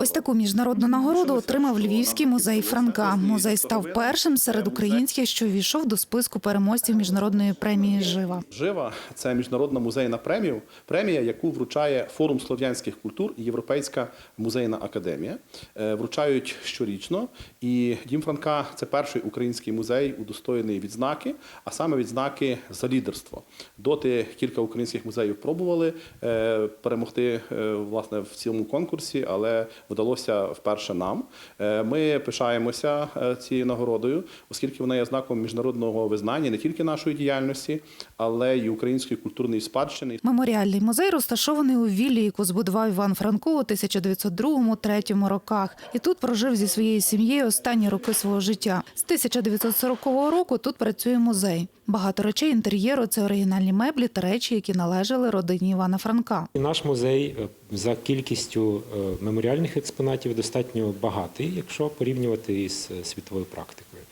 Ось таку міжнародну нагороду отримав Львівський музей Франка. Музей став першим серед українських, що увійшов до списку переможців міжнародної премії Жива. Жива це міжнародна музейна премія, премія, яку вручає форум слов'янських культур і Європейська музейна академія. Е, Вручають щорічно. І Дім Франка це перший український музей, удостоєний відзнаки, а саме відзнаки за лідерство. Доти кілька українських музеїв пробували е, перемогти е, власне в цьому конкурсі, але вдалося вперше нам. Е, Ми пишаємося е, цією нагородою, оскільки вона є знаком міжнародного визнання не тільки нашої діяльності, але й української культурної спадщини. Меморіальний музей розташований у віллі, яку збудував Іван Франко у 1902-1903 роках. І тут прожив зі своєю сім'єю останні роки свого життя. З 1940 року тут працює музей. Багато речей інтер'єру це оригінальні меблі та речі, які належали родині Івана Франка. Наш музей е, за кількістю е, меморіальних експонатів достатньо багатий, якщо порівнювати із е, світовою практикою.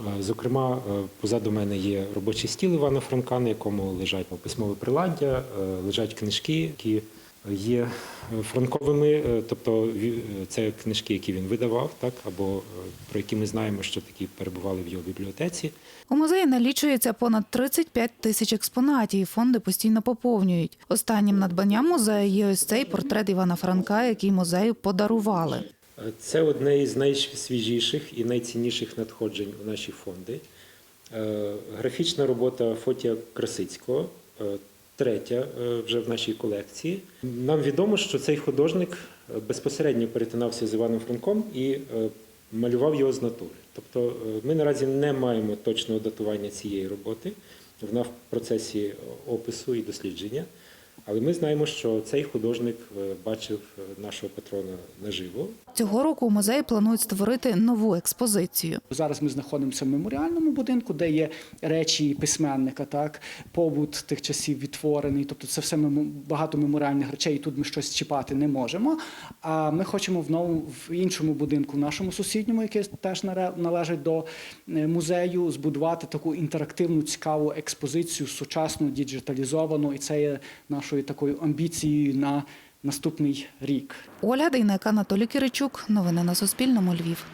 Е, Зокрема, е, позаду мене є робочий стіл Івана Франка, на якому лежать письмове приладдя, лежать книжки, які є франковими, е, тобто е, це книжки, які він видавав, так або е, про які ми знаємо, що такі перебували в його бібліотеці. У музеї налічується понад 35 тисяч експонатів, і фонди постійно поповнюють. Останнім надбанням музею є ось цей портрет Івана Франка, який музею подарували. Це одне із найсвіжіших і найцінніших надходжень у наші фонди. Графічна робота Фотія Красицького, третя е, вже в нашій колекції. Нам відомо, що цей художник е, безпосередньо перетинався з Іваном Франком і е, малював його з натури. Тобто ми наразі не маємо точного датування цієї роботи. Вона в процесі опису і дослідження. Але ми знаємо, що цей художник е, бачив е, нашого патрона наживо. Цього року у музеї планують створити нову експозицію. Зараз ми знаходимося в меморіальному будинку, де є речі письменника, так побут тих часів відтворений. Тобто це все багато меморіальних речей. і Тут ми щось чіпати не можемо. А ми хочемо в новому в іншому будинку, в нашому сусідньому, який теж наре- належить до е, музею, збудувати таку інтерактивну цікаву експозицію, сучасну, діджиталізовану. І це є нашою такою амбіцією на наступний рік. Оля Дейнека, Анатолій Киричук. Новини на Суспільному. Львів.